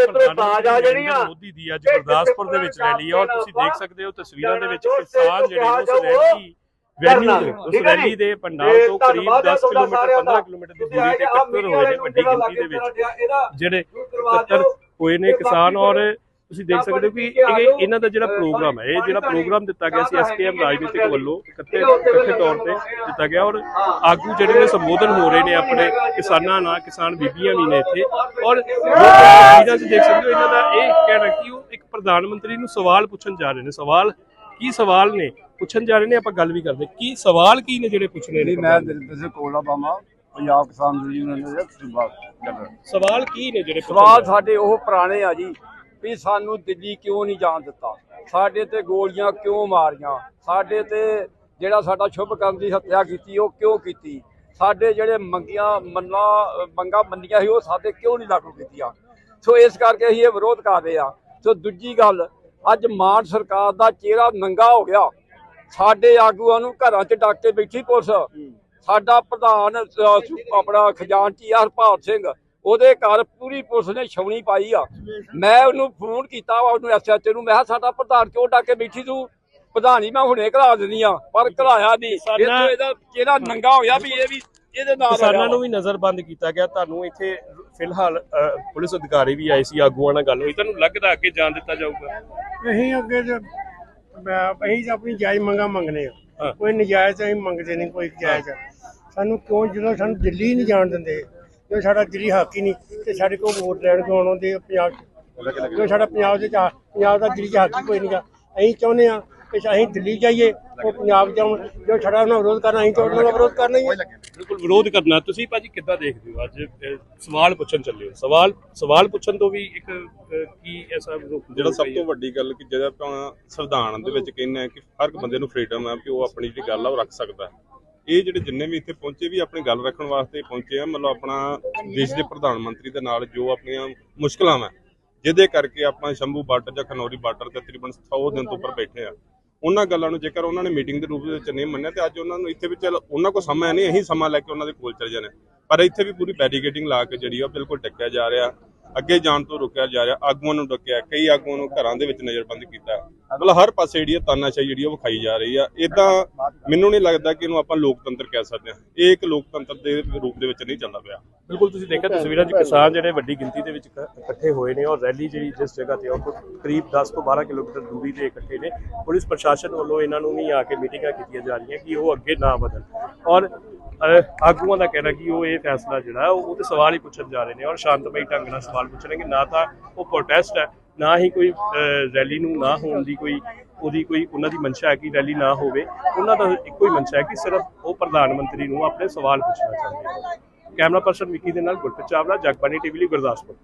ਆ ਜਾਣੀ ਆ ਮੋਦੀ ਦੀ ਅੱਜ ਗੁਰਦਾਸਪੁਰ ਦੇ ਵਿੱਚ ਰੈਲੀ ਹੈ ਔਰ ਤੁਸੀਂ ਦੇਖ ਸਕਦੇ ਹੋ ਤਸਵੀਰਾਂ ਦੇ ਵਿੱਚ ਕਿਸਾਨ ਜਿਹੜੇ ਉਸ ਰੈਲੀ ਵੈਨਿਊ ਦੇ ਉਸ ਰੈਲੀ ਦੇ ਪੰਡਾਲ ਤੋਂ ਕਰੀਬ 10 ਕਿਲੋਮੀਟਰ 15 ਕਿਲੋਮੀਟਰ ਦੀ ਦੂਰੀ ਤੇ ਇਕੱਤਰ ਹੋਏ ਨੇ ਵੱਡੀ ਗਿਣਤੀ ਦੇ ਵਿੱਚ। ਜਿਹੜੇ ਇਕੱਤਰ ਹੋਏ ਨੇ ਕਿਸਾਨ ਔਰ ਤੁਸੀਂ ਦੇਖ ਸਕਦੇ ਹੋ ਕਿ ਇਹ ਇਹਨਾਂ ਦਾ ਜਿਹੜਾ ਪ੍ਰੋਗਰਾਮ ਹੈ ਇਹ ਜਿਹੜਾ ਪ੍ਰੋਗਰਾਮ ਦਿੱਤਾ ਗਿਆ ਸੀ ਐਸਕੇਐਮ ਰਾਜਨੀਤਿਕ ਵੱਲੋਂ ਇਕੱਠੇ ਇਕੱਠੇ ਤੌਰ ਤੇ ਦਿੱਤਾ ਗਿਆ ਔਰ ਆਗੂ ਜਿਹੜੇ ਨੇ ਸੰਬੋਧਨ ਹੋ ਰਹੇ ਨੇ ਆਪਣੇ ਕਿਸਾਨਾਂ ਨਾਲ ਕਿਸਾਨ ਬੀਬੀਆਂ ਵੀ ਨੇ ਇੱਥੇ। ਔਰ ਤਸਵੀਰਾਂ 'ਚ ਦੇਖ ਸਕਦੇ ਹੋ ਇਹਨਾਂ ਦਾ ਇਹ ਕਹਿਣਾ ਕਿ ਉਹ ਇੱਕ ਪ੍ਰਧਾਨ ਮੰਤਰੀ ਨੂੰ ਸਵਾਲ ਪੁੱਛਣ ਜਾ ਰਹੇ ਨੇ। ਸਵਾਲ ਕੀ ਸਵਾਲ ਨੇ? ਪੁੱਛਣ ਜਾ ਰਹੇ ਨੇ ਆਪਾਂ ਗੱਲ ਵੀ ਕਰਦੇ ਕੀ ਸਵਾਲ ਕੀ ਨੇ ਜਿਹੜੇ ਪੁੱਛਣੇ ਨੇ ਮੈਂ ਸਿੰਘ ਕੋਲਾ ਬਾਮਾ ਪੰਜਾਬ ਕਿਸਾਨ ਯੂਨੀਅਨ ਦੇ ਸਵਾਲ ਕੀ ਨੇ ਜਿਹੜੇ ਸਵਾਲ ਸਾਡੇ ਉਹ ਪੁਰਾਣੇ ਆ ਜੀ। ਵੀ ਸਾਨੂੰ ਦਿੱਲੀ ਕਿਉਂ ਨਹੀਂ ਜਾਣ ਦਿੱਤਾ? ਸਾਡੇ ਤੇ ਗੋਲੀਆਂ ਕਿਉਂ ਮਾਰੀਆਂ? ਸਾਡੇ ਤੇ ਜਿਹੜਾ ਸਾਡਾ ਸ਼ੁਭ ਕਰਨ ਦੀ ਹੱਤਿਆ ਕੀਤੀ ਉਹ ਕਿਉਂ ਕੀਤੀ? ਸਾਡੇ ਜਿਹੜੇ ਮੰਗੀਆਂ ਮੰਨਾ ਮੰਗਾ ਮੰਨੀਆਂ ਸੀ ਉਹ ਸਾਡੇ ਕਿਉਂ ਨਹੀਂ ਲਾਗੂ ਕੀਤੀਆਂ? ਸੋ ਇਸ ਕਰਕੇ ਅਸੀਂ ਇਹ ਵਿਰੋਧ ਕਰ ਰਹੇ ਆ ਸੋ ਦੂਜੀ ਗੱਲ ਅੱਜ ਮਾਨ ਸਰਕਾਰ ਦਾ ਚਿਹਰਾ ਨੰਗਾ ਹੋ ਗਿਆ। ਸਾਡੇ ਆਗੂਆਂ ਨੂੰ ਘਰਾਂ 'ਚ ਡੱਕ ਕੇ ਬੈਠੀ ਪੁਲਿਸ। ਸਾਡਾ ਪ੍ਰਧਾਨ ਆਪਣਾ ਖਜ਼ਾਨਚੀ ਹਰਪਾਲ ਸਿੰਘ ਉਹਦੇ ਘਰ ਪੂਰੀ ਪੁਲਿਸ ਨੇ ਛਾਉਣੀ ਪਾਈ ਆ। ਮੈਂ ਉਹਨੂੰ ਫੋਨ ਕੀਤਾ ਵਾ ਉਹਨੂੰ ਐਸਐਚ ਨੂੰ ਮੈਂ ਕਿਹਾ ਸਾਡਾ ਪ੍ਰਧਾਨ ਕਿਉਂ ਡੱਕ ਕੇ ਬੈਠੀ ਤੂੰ? ਪ੍ਰਧਾਨੀ ਮੈਂ ਹੁਣੇ ਘਲਾ ਦਿੰਦੀ ਆ ਪਰ ਘਲਾਇਆ ਨਹੀਂ। ਇਹ ਇਹਦਾ ਚਿਹਰਾ ਨੰਗਾ ਹੋਇਆ ਵੀ ਇਹ ਵੀ ਇਹਦੇ ਨਾਲ ਕਿਸਾਨਾਂ ਨੂੰ ਵੀ। ਨਜ਼ਰਬੰਦ ਕੀਤਾ ਗਿਆ। ਤੁਹਾਨੂੰ ਇੱਥੇ ਫਿਲਹਾਲ ਪੁਲਿਸ ਅਧਿਕਾਰੀ ਵੀ ਆਏ ਸੀ ਆਗੂਆਂ ਨਾਲ ਗੱਲ ਹੋਈ। ਤੁਹਾਨੂੰ ਲੱਗਦਾ ਅੱਗੇ ਜਾਣ ਦਿੱਤਾ ਜਾਊਗਾ? ਅਸੀਂ ਅੱਗੇ ਮੈਂ- ਅਸੀਂ ਆਪਣੀ ਜਾਇਜ਼ ਮੰਗਾ ਮੰਗਨੇ ਆ। ਕੋਈ ਨਜਾਇਜ਼ ਅਸੀਂ ਮੰਗਦੇ ਨਹੀਂ ਕੋਈ ਜਾਇਜ਼। ਸਾਨੂੰ ਕਿਉਂ ਜਦੋਂ ਸਾਨੂੰ ਦਿੱਲੀ ਨਹੀਂ ਜਾਣ ਦਿੰਦੇ ਜੋ ਸਾਡਾ ਦਿੱਲੀ ਹੱਕ ਹੀ ਨਹੀਂ ਤੇ ਸਾਡੇ ਕੋਲ ਵੋਟ ਲੈਣ ਕਿਉਂ ਆਉਂਦੇ ਆ ਪੰਜਾਬ 'ਚ? ਜੋ ਸਾਡਾ ਪੰਜਾਬ ਦੇ ਚ ਪੰਜਾਬ ਦਾ 'ਚ ਹੱਕ ਹੀ ਕੋਈ ਨਹੀਂਗਾ ਅਸੀਂ ਚਾਹੁੰਦੇ ਆ ਕਿ ਅਸੀਂ ਦਿੱਲੀ ਜਾਈਏ ਉਹ ਪੰਜਾਬ ਜਾਣ ਜੋ ਸਾਡਾ ਉਹਨਾਂ ਵਿਰੋਧ ਕਰਨਾ ਅਸੀਂ ਤਾਂ ਉਹਨਾਂ ਦਾ ਵਿਰੋਧ ਕਰਨਾ ਹੀ ਹੈ ਬਿਲਕੁਲ ਵਿਰੋਧ ਕਰਨਾ। ਤੁਸੀਂ ਭਾਜੀ ਕਿੱਦਾਂ ਦੇਖਦੇ ਹੋ? ਅੱਜ ਸਵਾਲ ਪੁੱਛਣ ਚੱਲੇ ਹੋ। ਸਵਾਲ ਸਵਾਲ ਪੁੱਛਣ ਤੋਂ ਵੀ ਇੱਕ ਕੀ ਐਸਾ ਜਿਹੜਾ ਸਭ ਤੋਂ ਵੱਡੀ ਗੱਲ ਕਿ ਜਿਹੜਾ ਆਪਾਂ ਸੰਵਿਧਾਨ ਦੇ ਵਿੱਚ ਕਹਿੰਦੇ ਆ ਕਿ ਹਰ ਇੱਕ ਬੰਦੇ ਨੂੰ ਫ੍ਰੀडम ਹੈ ਕਿ ਉਹ ਆਪਣੀ ਜਿਹੜੀ ਗੱਲ ਆ ਉਹ ਰੱਖ ਸਕਦਾ ਹੈ। ਇਹ ਜਿਹੜੇ ਜਿੰਨੇ ਵੀ ਇੱਥੇ ਪਹੁੰਚੇ ਵੀ ਆਪਣੀ ਗੱਲ ਰੱਖਣ ਵਾਸਤੇ ਪਹੁੰਚੇ ਆ, ਮਤਲਬ ਆਪਣਾ ਦੇਸ਼ ਦੇ ਪ੍ਰਧਾਨ ਮੰਤਰੀ ਦੇ ਨਾਲ ਜੋ ਆਪਣੀਆਂ ਮੁਸ਼ਕਲਾਂ ਵਾ, ਜਿਹਦੇ ਕਰਕੇ ਆਪਾਂ ਸ਼ੰਭੂ ਬਾਰਡਰ ਜਾਂ ਖਨੌਰੀ ਬਾਰਡਰ ਤੇ ਤਕਰੀਬਨ 100 ਦਿਨ ਤੋਂ ਉੱਪਰ ਬੈਠੇ ਆ। ਉਹਨਾਂ ਗੱਲਾਂ ਨੂੰ ਜੇਕਰ ਉਹਨਾਂ ਨੇ ਮੀਟਿੰਗ ਦੇ ਰੂਪ ਵਿੱਚ ਨਹੀਂ ਮੰਨਿਆ, ਤੇ ਅੱਜ ਉਹਨਾਂ ਨੂੰ ਇੱਥੇ ਵੀ ਚਲ ਉਹਨਾਂ ਕੋਲ ਸਮਾਂ ਨਹੀਂ ਅਸੀਂ ਸਮਾਂ ਲੈ ਕੇ ਉਹਨਾਂ ਦੇ ਕੋਲ ਚੱਲ ਜਾਣਾ। ਪਰ ਇੱਥੇ ਵੀ ਪੂਰੀ ਬੈਰੀਕੇਡਿੰਗ ਲਾ ਕੇ ਜਿਹੜੀ ਆ ਬਿਲਕੁਲ ਟੱਕਿਆ ਜਾ ਰਿਹਾ। ਅੱਗੇ ਜਾਣ ਤੋਂ ਰੁਕਿਆ ਜਾ ਰਿਹਾ, ਆਗੂਆਂ ਨੂੰ ਡੱਕਿਆ, ਕਈ ਆਗੂਆਂ ਨੂੰ ਘਰਾਂ ਦੇ ਵਿੱਚ ਨਜ਼ਰਬੰਦ ਕੀਤਾ। ਮਤਲਬ ਹਰ ਪਾਸੇ ਜਿਹੜੀ ਆ ਤਾਨਾਸ਼ਾਹੀ ਜਿਹੜੀ ਉਹ ਵਿਖਾਈ ਜਾ ਰਹੀ ਆ। ਇਦਾਂ ਮੈਨੂੰ ਨਹੀਂ ਲੱਗਦਾ ਕਿ ਇਹਨੂੰ ਆਪਾਂ ਲੋਕਤੰਤਰ ਕਹਿ ਸਕਦੇ ਹਾਂ। ਇਹ ਇੱਕ ਲੋਕਤੰਤਰ ਦੇ ਰੂਪ ਦੇ ਵਿੱਚ ਨਹੀਂ ਚੱਲਦਾ ਪਿਆ। ਬਿਲਕੁਲ ਤੁਸੀਂ ਦੇਖਿਆ ਤਸਵੀਰਾਂ 'ਚ ਕਿਸਾਨ ਜਿਹੜੇ ਵੱਡੀ ਗਿਣਤੀ ਦੇ ਵਿੱਚ ਇਕ- ਇਕੱਠੇ ਹੋਏ ਨੇ ਔਰ ਰੈਲੀ ਜਿਹੜੀ ਜਿਸ ਜਗ੍ਹਾ ਤੇ ਉਹ ਕਰੀਬ 10 ਤੋਂ 12 ਕਿਲੋਮੀਟਰ ਦੂਰੀ ਤੇ ਇਕੱਠੇ ਨੇ। ਪੁਲਿਸ ਪ੍ਰਸ਼ਾਸਨ ਵੱਲੋਂ ਇਹਨਾਂ ਨੂੰ ਵੀ ਆ ਕੇ ਮੀਟਿੰਗਾਂ ਕੀਤੀਆਂ ਜਾ ਰਹੀਆਂ ਕਿ ਉਹ ਅੱਗੇ ਨਾ ਵਧਣ। ਔਰ ਆਗੂਆਂ ਦਾ ਕਹਿਣਾ ਕਿ ਉਹ ਇਹ ਫੈਸਲਾ ਜਿਹੜਾ ਹੈ, ਉਹ ਉਹਦੇ ਸਵਾਲ ਹੀ ਪੁੱਛਣ ਜਾ ਰਹੇ ਨੇ ਔਰ ਸ਼ਾਂਤਮਈ ਢੰਗ ਨਾਲ ਸਵਾਲ ਪੁੱਛਣਗੇ। ਨਾ ਤਾਂ ਉਹ ਪ੍ਰੋਟੈਸਟ ਹੈ ਨਾ ਹੀ ਕੋਈ ਅ, ਰੈਲੀ ਨੂੰ ਨਾ ਹੋਣ ਦੀ ਕੋਈ ਉਹਦੀ ਕੋਈ ਉਹਨਾਂ ਦੀ ਮਨਸ਼ਾ ਹੈ ਕਿ ਰੈਲੀ ਨਾ ਹੋਵੇ। ਉਹਨਾਂ ਦਾ ਇੱਕੋ ਹੀ ਮਨਸ਼ਾ ਹੈ ਕਿ ਸਿਰਫ ਉਹ ਪ੍ਰਧਾਨ ਮੰਤਰੀ ਨੂੰ ਆਪਣੇ ਸਵਾਲ ਪੁੱਛਣਾ ਚਾਹੁੰਦੇ ਹਨ ਕੈਮਰਾ ਪਰਸਨ ਵਿੱਕੀ ਦੇ ਨਾਲ ਗੁਰਪ੍ਰੀਤ ਚਾਵਲਾ ਜਗਬਾਨੀ ਟੀਵੀ ਲਈ ਗੁਰਦਾਸਪੁਰ।